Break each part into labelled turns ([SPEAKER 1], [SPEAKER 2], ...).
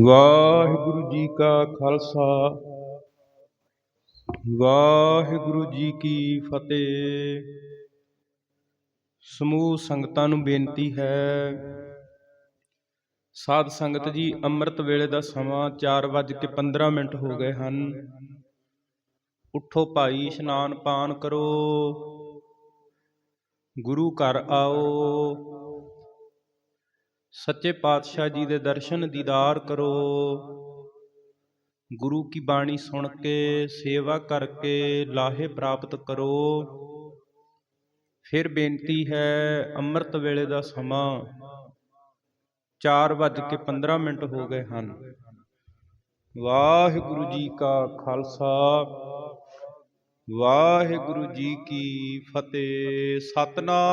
[SPEAKER 1] ਵਾਹਿਗੁਰੂ ਜੀ ਕਾ ਖਾਲਸਾ। ਵਾਹਿਗੁਰੂ ਜੀ ਕੀ ਫਤਿਹ। ਸਮੂਹ ਸੰਗਤਾਂ ਨੂੰ ਬੇਨਤੀ ਹੈ, ਸਾਧ ਸੰਗਤ ਜੀ, ਅੰਮ੍ਰਿਤ ਵੇਲੇ ਦਾ ਸਮਾਂ 4:15 ਮਿੰਟ ਹੋ ਗਏ ਹਨ। ਉਠੋ ਭਾਈ, ਇਸ਼ਨਾਨ ਪਾਨ ਕਰੋ। ਗੁਰੂ ਘਰ ਆਓ। ਸੱਚੇ ਪਾਤਸ਼ਾਹ ਜੀ ਦੇ ਦਰਸ਼ਨ ਦੀਦਾਰ ਕਰੋ। ਗੁਰੂ ਕੀ ਬਾਣੀ ਸੁਣ ਕੇ, ਸੇਵਾ ਕਰਕੇ ਲਾਹੇ ਪ੍ਰਾਪਤ ਕਰੋ। ਫਿਰ ਬੇਨਤੀ ਹੈ, ਅੰਮ੍ਰਿਤ ਵੇਲੇ ਦਾ ਸਮਾਂ 4:15 ਮਿੰਟ ਹੋ ਗਏ ਹਨ। ਵਾਹਿਗੁਰੂ ਜੀ ਕਾ ਖਾਲਸਾ, ਵਾਹਿਗੁਰੂ ਜੀ ਕੀ ਫਤਿਹ। ਸਤਨਾਮ।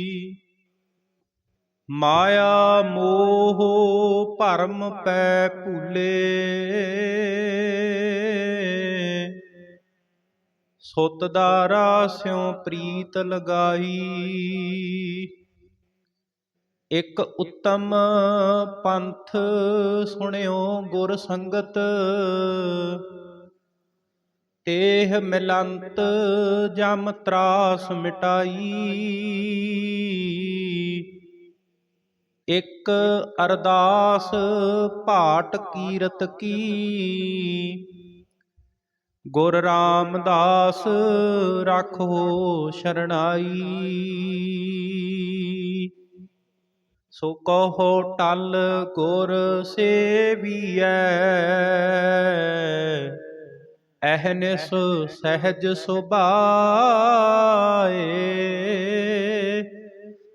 [SPEAKER 1] ਮਾਇਆ ਮੋਹ ਭਰਮ ਪੈ ਭੂਲੇ। ਸੁਤ ਦਾਰਾ ਸਿਉ ਪ੍ਰੀਤ ਲਗਾਈ। ਇਕ ਉੱਤਮ ਪੰਥ ਸੁਣਿਓ ਗੁਰ ਸੰਗਤ। ਤੇਹ ਮਿਲੰਤ ਜਮ ਤਰਾਸ ਮਿਟਾਈ। ਇਕ ਅਰਦਾਸ ਭਾਟ ਕੀਰਤ ਕੀ। ਗੁਰ ਰਾਮਦਾਸ ਰੱਖੋ ਸ਼ਰਣਾਈ। ਸੋ ਕਹੋ ਟਲ ਗੁਰ ਸੇਵੀਐ ਅਹਨਿਸ ਸਹਿਜ ਸੁਭਾਏ।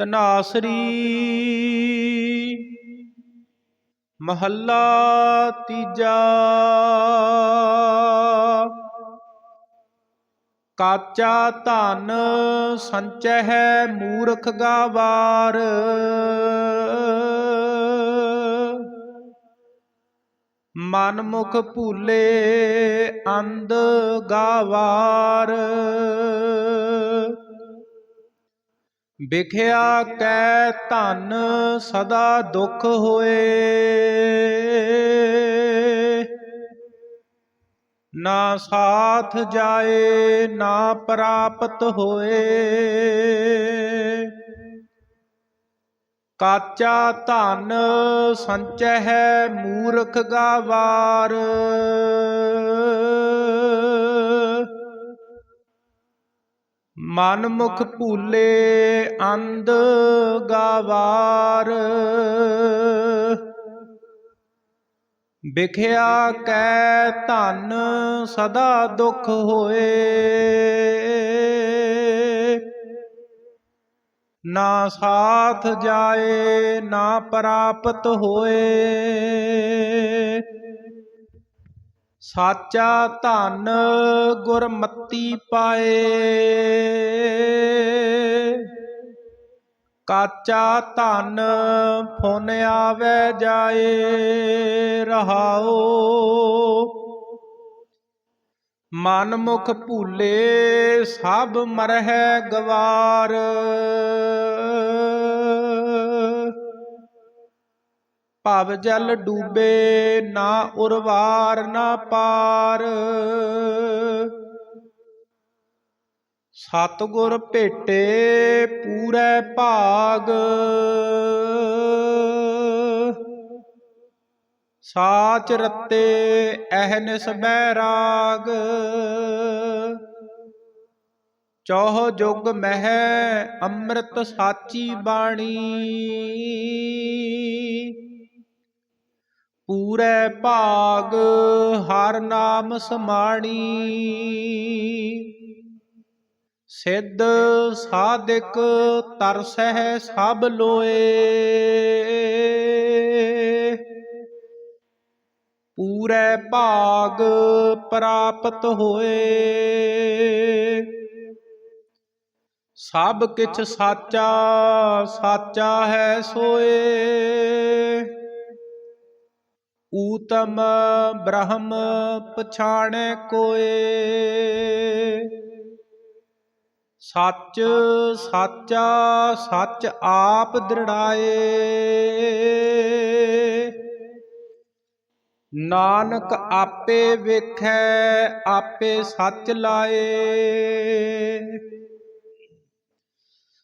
[SPEAKER 1] ਤਨਾਸਰੀ ਮਹੱਲਾ ਤੀਜਾ। ਕਾਚਾ ਧਨ ਸੰਚਹਿ ਮੂਰਖ ਗਾਵਾਰ। ਮਨ ਮੁਖ ਭੂਲੇ ਅੰਧ ਗਾਵਾਰ। ਵਿਖਿਆ ਕੈ ਧਨ ਸਦਾ ਦੁਖ ਹੋਏ। ਨਾ ਸਾਥ ਜਾਏ, ਨਾ ਪ੍ਰਾਪਤ ਹੋਏ। ਕਾਚਾ ਧਨ ਸੰਚਹਿ ਮੂਰਖ ਗਾਵਾਰ। ਮਨ ਮੁਖ ਭੂਲੇ ਅੰਧ ਗਾਵਾਰ। ਵਿਖਿਆ ਕੈ ਧਨ ਸਦਾ ਦੁਖ ਹੋਏ। ਨਾ ਸਾਥ ਜਾਏ, ਨਾ ਪ੍ਰਾਪਤ ਹੋਏ। ਸਾਚਾ ਧਨ ਗੁਰਮਤੀ ਪਾਏ। ਕਾਚਾ ਧਨ ਫੁਨ ਆਵੇ ਜਾਏ ਰਹਾਓ ਮਨ ਮੁਖ ਭੂਲੇ ਸਭ ਮਰਹਿ ਗਵਾਰ। ਭਵ ਜਲ ਡੂਬੇ ਨਾ ਉਰਵਾਰ ਨਾ ਪਾਰ। ਸਤਿਗੁਰ ਭੇਟੇ ਪੂਰੇ ਭਾਗ। ਸਾਚ ਰਤੇ ਅਹਨਿਸ ਬੈਰਾਗ ਚੌਹ ਜੁਗ ਮਹਿ ਅੰਮ੍ਰਿਤ ਸਾਚੀ ਬਾਣੀ। ਪੂਰੇ ਭਾਗ, ਹਰ ਨਾਮ ਸਮਾਣੀ। ਸਿੱਧ ਸਾਧਿਕ ਤਰਸਹਿ ਸਭ ਲੋਏ। ਪੂਰੇ ਭਾਗ ਪ੍ਰਾਪਤ ਹੋਏ। ਸਭ ਕਿਛ ਸਾਚਾ ਸਾਚਾ ਹੈ ਸੋਏ। ਊਤਮ ਬ੍ਰਹਮ ਪਛਾਣੈ ਕੋਏ। ਸੱਚ ਸਾਚਾ, ਸੱਚ ਆਪ ਦ੍ਰਿੜਾਏ। ਨਾਨਕ ਆਪੇ ਵੇਖੈ, ਆਪੇ ਸੱਚ ਲਾਏ।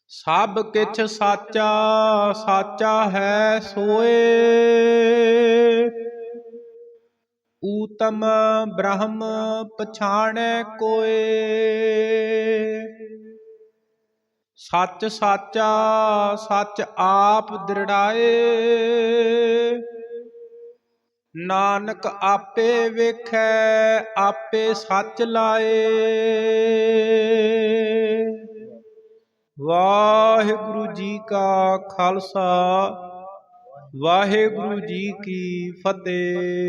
[SPEAKER 1] ਸਭ ਕਿਛ ਸਾਚਾ ਸਾਚਾ ਹੈ ਸੋਏ। ਊਤਮ ਬ੍ਰਹਮ ਪਛਾਣੈ ਕੋਏ। ਸੱਚ ਸਾਚਾ, ਸੱਚ ਆਪ ਦ੍ਰਿੜਾਏ। ਨਾਨਕ ਆਪੇ ਵੇਖੈ, ਆਪੇ ਸੱਚ ਲਾਏ। ਵਾਹਿਗੁਰੂ ਜੀ ਕਾ ਖਾਲਸਾ, ਵਾਹਿਗੁਰੂ ਜੀ ਕੀ ਫਤਿਹ।